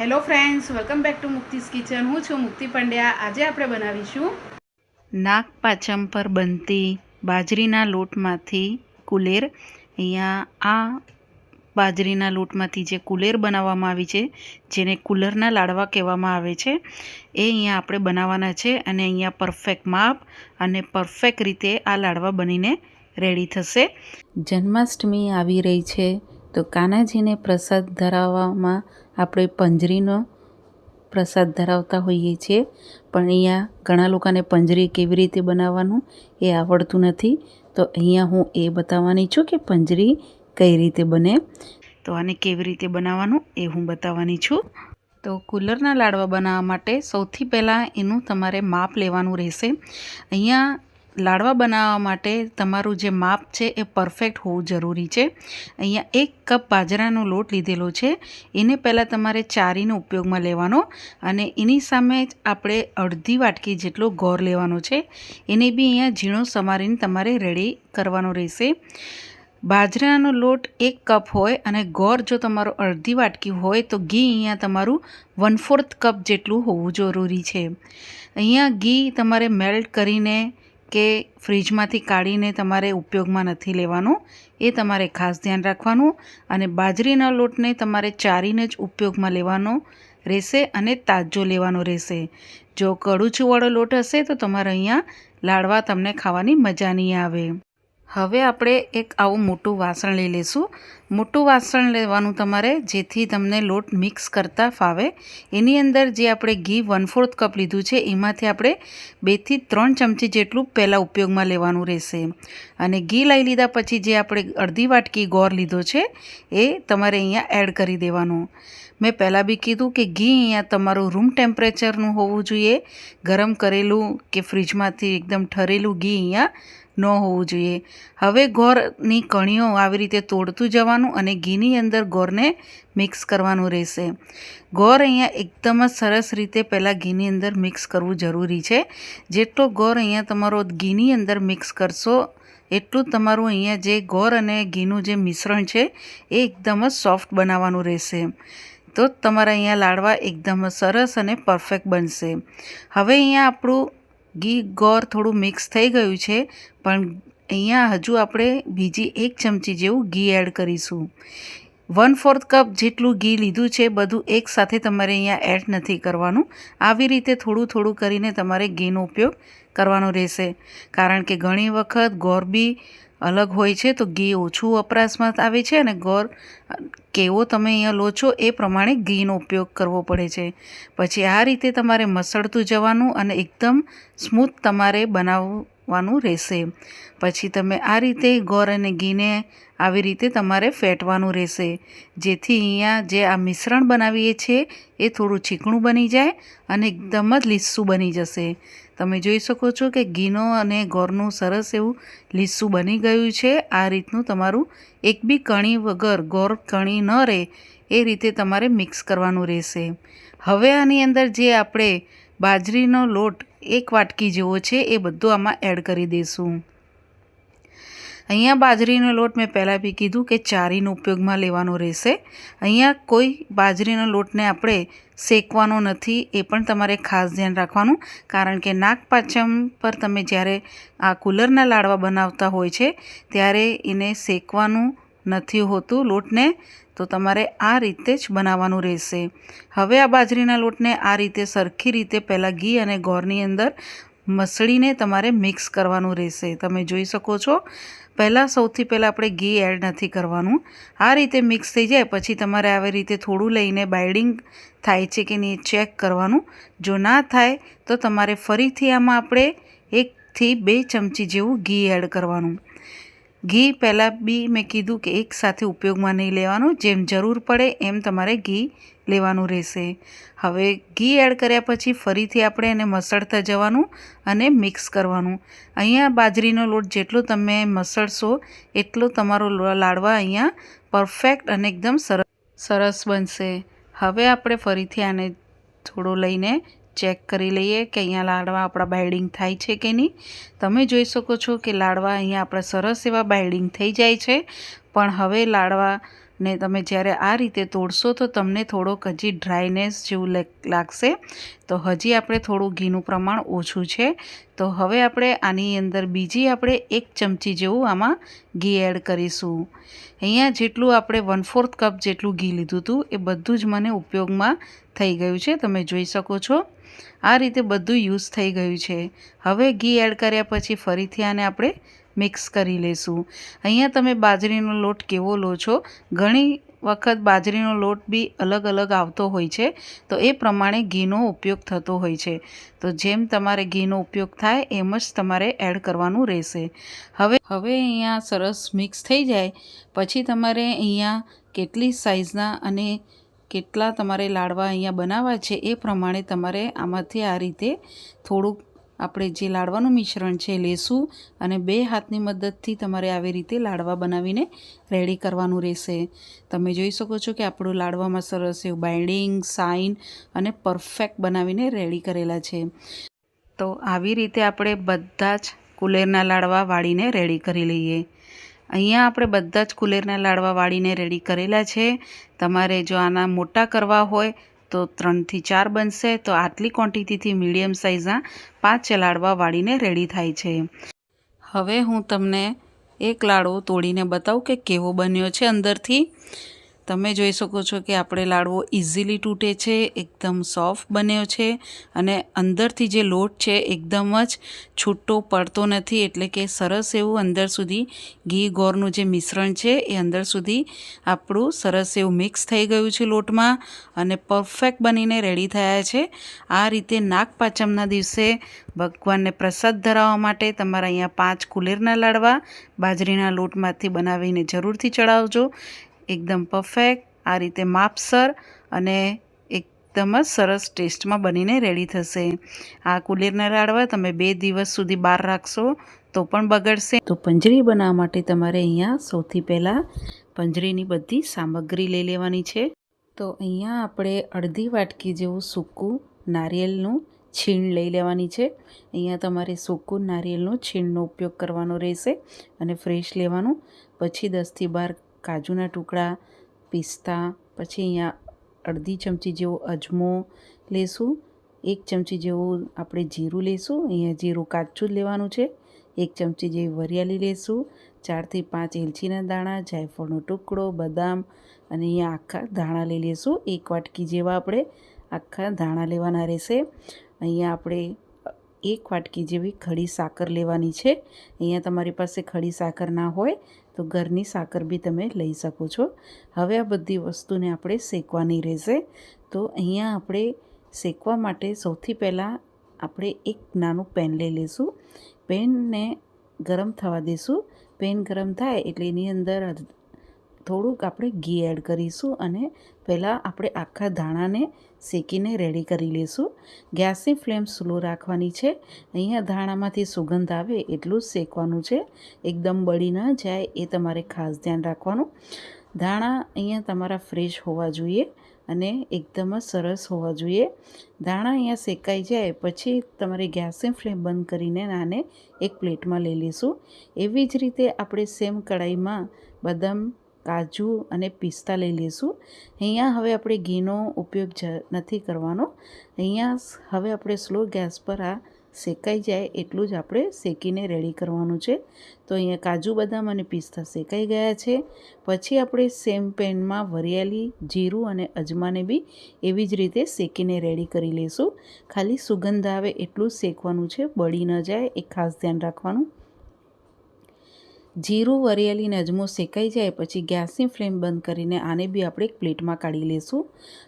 Hello friends welcome back to Mukti's kitchen હું છું મુક્તિ પંડ્યા. આજે આપણે બનાવીશું નાગ પાચમ પર બનતી બાજરીના લોટમાંથી કુલેર. અહીંયા આ બાજરીના લોટમાંથી જે કુલેર બનાવવામાં આવી છે, જેને કુલરના લાડવા કહેવામાં આવે છે, એ અહીંયા આપણે બનાવવાના છે અને અહીંયા પરફેક્ટ માપ અને પરફેક્ટ રીતે આ લાડવા બનીને રેડી થશે. જન્માષ્ટમી આવી રહી છે. તો કાનાજીને પ્રસાદ ધરાવવામાં આપણે પંજરીનો પ્રસાદ ધરાવતા હોઈએ છીએ, પણ અહીંયા ઘણા લોકોને પંજરી કેવી રીતે બનાવવાનું એ આવડતું નથી. તો અહીંયા હું એ બતાવવાની છું કે પંજરી કઈ રીતે બને. તો આને કેવી રીતે બનાવવાનું એ હું બતાવવાની છું. તો કુલરના લાડવા બનાવવા માટે સૌથી પહેલાં એનું તમારે માપ લેવાનું રહેશે. અહીંયા લાડવા બનાવવા માટે તમારું જે માપ છે એ પરફેક્ટ હોવું જરૂરી છે. અહીંયા એક કપ બાજરાનો લોટ લીધેલો છે. એને પહેલાં તમારે ચારીનો ઉપયોગમાં લેવાનો અને એની સામે જ આપણે અડધી વાટકી જેટલો ગોર લેવાનો છે. એને બી અહીંયા ઝીણો સમારીને તમારે રેડી કરવાનો રહેશે. બાજરાનો લોટ એક કપ હોય અને ગોર જો તમારો અડધી વાટકી હોય તો ઘી અહીંયા તમારું વન ફોર્થ કપ જેટલું હોવું જરૂરી છે. અહીંયા ઘી તમારે મેલ્ટ કરીને કે ફ્રીજમાંથી કાઢીને તમારે ઉપયોગમાં નથી લેવાનું, એ તમારે ખાસ ધ્યાન રાખવાનું અને બાજરીના લોટને તમારે ચારીને જ ઉપયોગમાં લેવાનો રહેશે અને તાજો લેવાનો રહેશે. જો કડુચુવાળો લોટ હશે તો તમારે અહીંયા લાડવા તમને ખાવાની મજા નહીં આવે. હવે આપણે એક આવું મોટું વાસણ લઈ લઈશું. મોટું વાસણ લેવાનું તમારે જેથી તમને લોટ મિક્સ કરતાં ફાવે. એની અંદર જે આપણે ઘી વન ફોર્થ કપ લીધું છે, એમાંથી આપણે બેથી ત્રણ ચમચી જેટલું પહેલાં ઉપયોગમાં લેવાનું રહેશે. અને ઘી લઈ લીધા પછી જે આપણે અડધી વાટકી ગોળ લીધો છે, એ તમારે અહીંયા એડ કરી દેવાનું. મેં પહેલાં બી કીધું કે ઘી અહીંયા તમારું રૂમ ટેમ્પરેચરનું હોવું જોઈએ. ગરમ કરેલું કે ફ્રીજમાંથી એકદમ ઠરેલું ઘી અહીંયા ન હોવું જોઈએ. હવે ગોળની કણીઓ આવી રીતે તોડતું જવાનું અને ઘીની અંદર ગોરને મિક્સ કરવાનું રહેશે. ગોળ અહીંયા એકદમ જ સરસ રીતે પહેલાં ઘીની અંદર મિક્સ કરવું જરૂરી છે. જેટલો ગોર અહીંયા તમારો ઘીની અંદર મિક્સ કરશો, એટલું તમારું અહીંયા જે ગોળ અને ઘીનું જે મિશ્રણ છે, એ એકદમ જ સોફ્ટ બનાવવાનું રહેશે. તો તમારા અહીંયા લાડવા એકદમ સરસ અને પરફેક્ટ બનશે. હવે અહીંયા આપણું ઘી ગોળ થોડું મિક્સ થઈ ગયું છે, પણ અહીંયા હજુ આપણે બીજી એક ચમચી જેવું ઘી એડ કરીશું. વન ફોર્થ કપ જેટલું ઘી લીધું છે, બધું એકસાથે તમારે અહીંયા એડ નથી કરવાનું. આવી રીતે થોડું થોડું કરીને તમારે ઘીનો ઉપયોગ કરવાનો રહેશે. કારણ કે ઘણી વખત ગોળ બી અલગ હોય છે, તો ઘી ઓછું વપરાશમાં આવે છે અને ગોળ કેવો તમે અહીંયા લો છો એ પ્રમાણે ઘીનો ઉપયોગ કરવો પડે છે. પછી આ રીતે તમારે મસળતું જવાનું અને એકદમ સ્મૂથ તમારે બનાવવાનું રહેશે. પછી તમે આ રીતે ગોળ અને ઘીને આવી રીતે તમારે ફેટવાનું રહેશે. જેથી અહીંયા જે આ મિશ્રણ બનાવીએ છીએ એ થોડું ચીકણું બની જાય અને એકદમ જ લીસું બની જશે. તમે જોઈ શકો છો કે ઘીનો અને ગોળનું સરસ એવું લીસું બની ગયું છે. આ રીતનું તમારું એક બી કણી વગર ગોળ કણી ન રહે એ રીતે તમારે મિક્સ કરવાનું રહેશે. હવે આની અંદર જે આપણે બાજરીનો લોટ એક વાટકી જેવો છે એ બધું આમાં એડ કરી દઈશું. અહીંયા બાજરીનો લોટ મેં પહેલાં બી કીધું કે ચારીનો ઉપયોગમાં લેવાનો રહેશે. અહીંયા કોઈ બાજરીનો લોટને આપણે શેકવાનો નથી, એ પણ તમારે ખાસ ધ્યાન રાખવાનું. કારણ કે નાગપાંચમ પર તમે જ્યારે આ કુલરના લાડવા બનાવતા હોય છે, ત્યારે એને શેકવાનું નથી હોતું લોટને, તો તમારે આ રીતે જ બનાવવાનું રહેશે. હવે આ બાજરીના લોટને આ રીતે સરખી રીતે પહેલાં ઘી અને ગોળની અંદર મસળીને તમારે મિક્સ કરવાનું રહેશે. તમે જોઈ શકો છો પહેલાં સૌથી પહેલાં આપણે ઘી એડ નથી કરવાનું. આ રીતે મિક્સ થઈ જાય, પછી તમારે આવી રીતે થોડું લઈને બાઇડિંગ થાય છે કે નહીં ચેક કરવાનું. જો ના થાય, તો તમારે ફરીથી આમાં આપણે એકથી બે ચમચી જેવું ઘી એડ કરવાનું. ઘી પહેલાં બી મેં કીધું કે એક સાથે ઉપયોગમાં નહીં લેવાનું. જેમ જરૂર પડે એમ તમારે ઘી લેવાનું રહેશે. હવે ઘી એડ કર્યા પછી ફરીથી આપણે એને મસળતા જવાનું અને મિક્સ કરવાનું. અહીંયા બાજરીનો લોટ જેટલો તમે મસળશો, એટલો તમારો લાડવા અહીંયા પરફેક્ટ અને એકદમ સરસ સરસ બનશે. હવે આપણે ફરીથી આને થોડો લઈને ચેક કરી લઈએ કે અહીંયા લાડવા આપણા બાઇડિંગ થાય છે કે નહીં. તમે જોઈ શકો છો કે લાડવા અહીંયા આપણા સરસ એવા બાઇડિંગ થઈ જાય છે. પણ હવે લાડવાને તમે જ્યારે આ રીતે તોડશો તો તમને થોડોક હજી ડ્રાયનેસ જેવું લાગ- લાગશે. તો હજી આપણે થોડું ઘીનું પ્રમાણ ઓછું છે. તો હવે આપણે આની અંદર બીજી આપણે એક ચમચી જેવું આમાં ઘી એડ કરીશું. અહીંયા જેટલું આપણે વન ફોર્થ કપ જેટલું ઘી લીધું હતું એ બધું જ મને ઉપયોગમાં થઈ ગયું છે. તમે જોઈ શકો છો. આ રીતે બધું યુઝ થઈ ગયું છે. હવે ઘી એડ કર્યા પછી ફરીથી આને આપણે મિક્સ કરી લેશું. અહીંયા તમે બાજરીનો લોટ કેવો લો છો? ઘણી વખત બાજરીનો લોટ બી અલગ અલગ આવતો હોય છે, તો એ પ્રમાણે ઘીનો ઉપયોગ થતો હોય છે. તો જેમ તમારે ઘીનો ઉપયોગ થાય એમ જ તમારે એડ કરવાનું રહેશે. હવે હવે અહીંયા સરસ મિક્સ થઈ જાય. પછી તમારે અહીંયા કેટલી સાઇઝના અને કેટલા તમારે લાડવા અહીંયા બનાવવા છે એ પ્રમાણે તમારે આમાંથી આ રીતે થોડુંક આપણે જે લાડવાનું મિશ્રણ છે લેશું અને બે હાથની મદદથી તમારે આવી રીતે લાડવા બનાવીને રેડી કરવાનું રહેશે. તમે જોઈ શકો છો કે આપણું લાડવામાં સરસ એવું બાઇન્ડિંગ સાઇન અને પરફેક્ટ બનાવીને રેડી કરેલા છે. તો આવી રીતે આપણે બધા જ કુલેરના લાડવા વાળીને રેડી કરી લઈએ. અહીંયા આપણે બધા જ કુલેરના લાડવા વાળીને રેડી કરેલા છે. તમારે જો આના મોટા કરવા હોય તો ત્રણથી ચાર બનશે. તો આટલી ક્વોન્ટિટીથી મીડિયમ સાઇઝના પાંચ લાડવા વાળીને રેડી થાય છે. હવે હું તમને એક લાડવો તોડીને બતાવું કે કેવો બન્યો છે અંદરથી. તમે જોઈ શકો છો કે આપણે લાડવો ઇઝીલી તૂટે છે, એકદમ સોફ્ટ બન્યો છે અને અંદરથી જે લોટ છે એકદમ જ છૂટો પડતો નથી. એટલે કે સરસ એવું અંદર સુધી ઘી ગોળનું જે મિશ્રણ છે એ અંદર સુધી આપણું સરસ એવું મિક્સ થઈ ગયું છે લોટમાં અને પરફેક્ટ બનીને રેડી થયા છે. આ રીતે નાગપાંચમના દિવસે ભગવાનને પ્રસાદ ધરાવવા માટે તમારા અહીંયા પાંચ કુલેરના લાડવા બાજરીના લોટમાંથી બનાવીને જરૂરથી ચડાવજો. એકદમ પરફેક્ટ આ રીતે માપસર અને એકદમ જ સરસ ટેસ્ટમાં બનીને રેડી થશે. આ કુલેરના રાડવા તમે બે દિવસ સુધી બહાર રાખશો તો પણ બગડશે. તો પંજરી બનાવવા માટે તમારે અહીંયા સૌથી પહેલાં પંજરીની બધી સામગ્રી લઈ લેવાની છે. તો અહીંયા આપણે અડધી વાટકી જેવું સૂકું નારિયેળનું છીણ લઈ લેવાની છે. અહીંયા તમારે સૂકું નારિયેળનું છીણનો ઉપયોગ કરવાનો રહેશે અને ફ્રેશ લેવાનું. પછી દસથી બાર કાજુના ટુકડા, પિસ્તા, પછી અહીંયા અડધી ચમચી જેવો અજમો લેશું, એક ચમચી જેવું આપણે જીરું લેશું, અહીંયા જીરું કાચું જ લેવાનું છે, એક ચમચી જેવી વરિયાળી લેશું, ચારથી પાંચ એલચીના દાણા, જાયફળનો ટુકડો, બદામ અને અહીંયા આખા ધાણા લઈ લેશું, એક વાટકી જેવા આપણે આખા ધાણા લેવાના રહેશે. અહીંયા આપણે એક વાટકી જેવી ખડી સાકર લેવાની છે, અહીંયા તમારી પાસે ખડી સાકર ના હોય તો ઘરની સાકર બી તમે લઈ શકો છો. હવે આ બધી વસ્તુને આપણે શેકવાની રહેશે. તો અહીંયા આપણે શેકવા માટે સૌથી પહેલાં આપણે એક નાનું પેન લઈ લઈશું. પેનને ગરમ થવા દઈશું. પેન ગરમ થાય એટલે એની અંદર થોડુંક આપણે ઘી એડ કરીશું અને પહેલાં આપણે આખા ધાણાને શેકીને રેડી કરી લઈશું. ગેસની ફ્લેમ સ્લો રાખવાની છે. અહીંયા ધાણામાંથી સુગંધ આવે એટલું જ શેકવાનું છે. એકદમ બળી ન જાય એ તમારે ખાસ ધ્યાન રાખવાનું. ધાણા અહીંયા તમારા ફ્રેશ હોવા જોઈએ અને એકદમ જ સરસ હોવા જોઈએ. ધાણા અહીંયા શેકાઈ જાય પછી તમારે ગેસની ફ્લેમ બંધ કરીને આને એક પ્લેટમાં લઈ લઈશું. એવી જ રીતે આપણે સેમ કઢાઈમાં બદામ કાજુ અને પિસ્તા લઈ લઈશું. અહીંયા હવે આપણે ઘીનો ઉપયોગ નથી કરવાનો. અહીંયા હવે આપણે સ્લો ગેસ પર આ શેકાઈ જાય એટલું જ આપણે શેકીને રેડી કરવાનું છે. તો અહીંયા કાજુ, બદામ અને પિસ્તા શેકાઈ ગયા છે. પછી આપણે સેમ પેનમાં વરિયાળી, જીરું અને અજમાને બી એવી જ રીતે શેકીને રેડી કરી લઈશું. ખાલી સુગંધ આવે એટલું શેકવાનું છે. બળી ન જાય, એ ખાસ ધ્યાન રાખવાનું. જીરું વરિયાળી અને અજમો શેકાઈ જાય પછી ગેસની ફ્લેમ બંધ કરીને આને બી આપણે એક પ્લેટમાં કાઢી લઈશું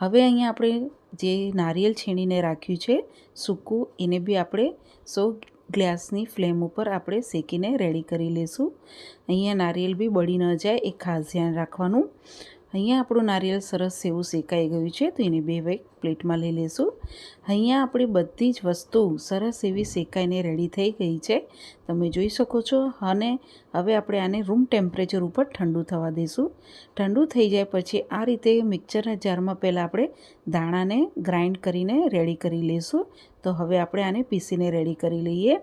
હવે અહીંયા આપણે જે નારિયેલ છીણીને રાખ્યું છે, સૂકું, એને બી આપણે સો ગ્લાસની ફ્લેમ ઉપર આપણે શેકીને રેડી કરી લઈશું અહીંયા નારિયેળ બી બળી ન જાય, એ ખાસ ધ્યાન રાખવાનું. અહીંયા આપણું નારિયેળ સરસ એવું શેકાઈ ગયું છે, તો એને બે વેક પ્લેટમાં લઈ લઈશું અહીંયા આપણી બધી જ વસ્તુ સરસ એવી શેકાઈને રેડી થઈ ગઈ છે. તમે જોઈ શકો છો, અને હવે આપણે આને રૂમ ટેમ્પરેચર ઉપર ઠંડુ થવા દઈશું ઠંડુ થઈ જાય પછી આ રીતે મિક્સરના જારમાં પહેલાં આપણે દાણાને ગ્રાઇન્ડ કરીને રેડી કરી લઈશું તો હવે આપણે આને પીસીને રેડી કરી લઈએ.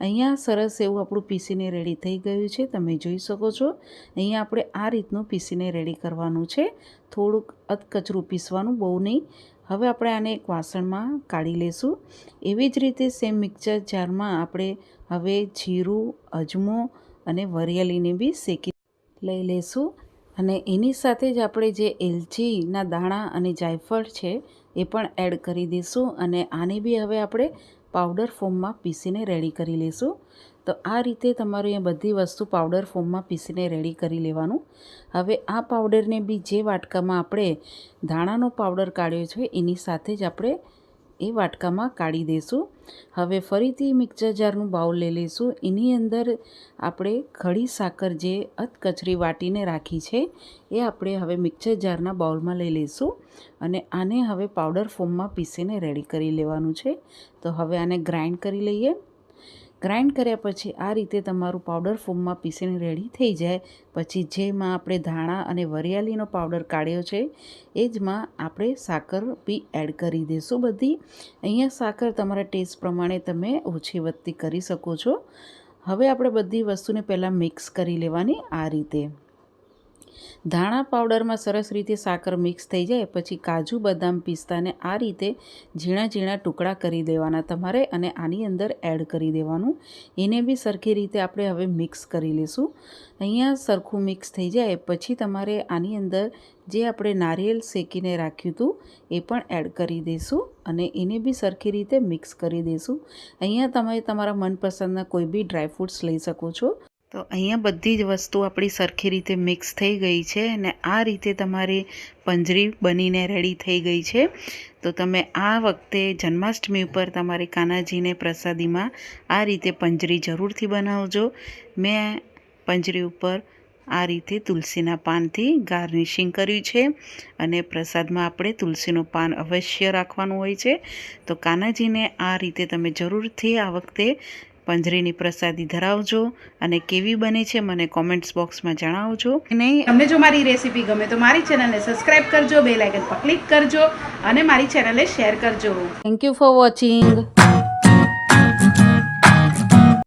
અહીંયા સરસ એવું આપણું પીસીને રેડી થઈ ગયું છે, તમે જોઈ શકો છો. અહીંયા આપણે આ રીતનું પીસીને રેડી કરવાનું છે. થોડુંક અધકચરું પીસવાનું બહુ નહીં. હવે આપણે આને એક વાસણમાં કાઢી લેશું. એવી જ રીતે સેમ મિક્સર જારમાં આપણે હવે જીરું, અજમો અને વરિયાળીને બી શેકી લઈ લેશું. અને એની સાથે જ આપણે જે એલચીના દાણા અને જાયફળ છે, એ પણ એડ કરી દઈશું અને આને બી હવે આપણે પાવડર ફોર્મમાં પીસીને રેડી કરી લઈશું તો આ રીતે તમારે એ બધી વસ્તુ પાવડર ફોર્મમાં પીસીને રેડી કરી લેવાનું. હવે આ પાવડરને બી જે વાટકામાં આપણે ધાણાનો પાવડર કાઢ્યો છે, એની સાથે જ આપણે એ વાટકામાં કાઢી દઈશું હવે ફરીથી મિક્સર જારનું બાઉલ લઈ લઈશું. એની અંદર આપણે ખડી સાકર જે અધકચરી વાટીને રાખી છે, એ આપણે હવે મિક્સર જારના બાઉલમાં લઈ લઈશું અને આને હવે પાવડર ફોર્મમાં પીસીને રેડી કરી લેવાનું છે. તો હવે આને ગ્રાઇન્ડ કરી લઈએ. ગ્રાઇન્ડ કર્યા પછી આ રીતે તમારું પાવડર ફોર્મમાં પીસીને રેડી થઈ જાય. પછી જેમાં આપણે ધાણા અને વરિયાળીનો પાવડર કાઢ્યો છે એ જમાં આપણે સાકર બી એડ કરી દઈશું બધી. અહીંયા સાકર તમારા ટેસ્ટ પ્રમાણે તમે ઓછી વધતી કરી શકો છો. હવે આપણે બધી વસ્તુને પહેલાં મિક્સ કરી લેવાની આ રીતે. ધાણા પાવડરમાં સરસ રીતે સાકર મિક્સ થઈ જાય, પછી કાજુ, બદામ પિસ્તાને આ રીતે ઝીણા ઝીણા ટુકડા કરી દેવાના તમારે અને આની અંદર એડ કરી દેવાનું. એને બી સરખી રીતે આપણે હવે મિક્સ કરી લઈશું અહીંયા સરખું મિક્સ થઈ જાય, પછી તમારે આની અંદર જે આપણે નારિયેલ શેકીને રાખ્યું હતું, એ પણ એડ કરી દઈશું અને એને બી સરખી રીતે મિક્સ કરી દઈશું અહીંયા તમે તમારા મનપસંદના કોઈ બી ડ્રાયફ્રૂટ્સ લઈ શકો છો. તો અહીંયા બધી જ વસ્તુ આપણી સરખી રીતે મિક્સ થઈ ગઈ છે અને આ રીતે તમારી પંજરી બનીને રેડી થઈ ગઈ છે. તો તમે આ વખતે જન્માષ્ટમી ઉપર તમારી કાનાજીને પ્રસાદીમાં આ રીતે પંજરી જરૂરથી બનાવજો. મેં પંજરી ઉપર આ રીતે તુલસીના પાનથી ગાર્નિશિંગ કર્યું છે અને પ્રસાદમાં આપણે તુલસીનું પાન અવશ્ય રાખવાનું હોય છે. તો કાનાજીને આ રીતે તમે જરૂરથી આ વખતે પંજરીની પ્રસાદી ધરાવજો અને કેવી બને છે મને કોમેન્ટ્સ બોક્સમાં જણાવજો. નહીં તમને જો મારી રેસીપી ગમે તો મારી ચેનલને સબસ્ક્રાઇબ કરજો બે લાઇકન પર ક્લિક કરજો અને મારી ચેનલને શેર કરજો. Thank you for watching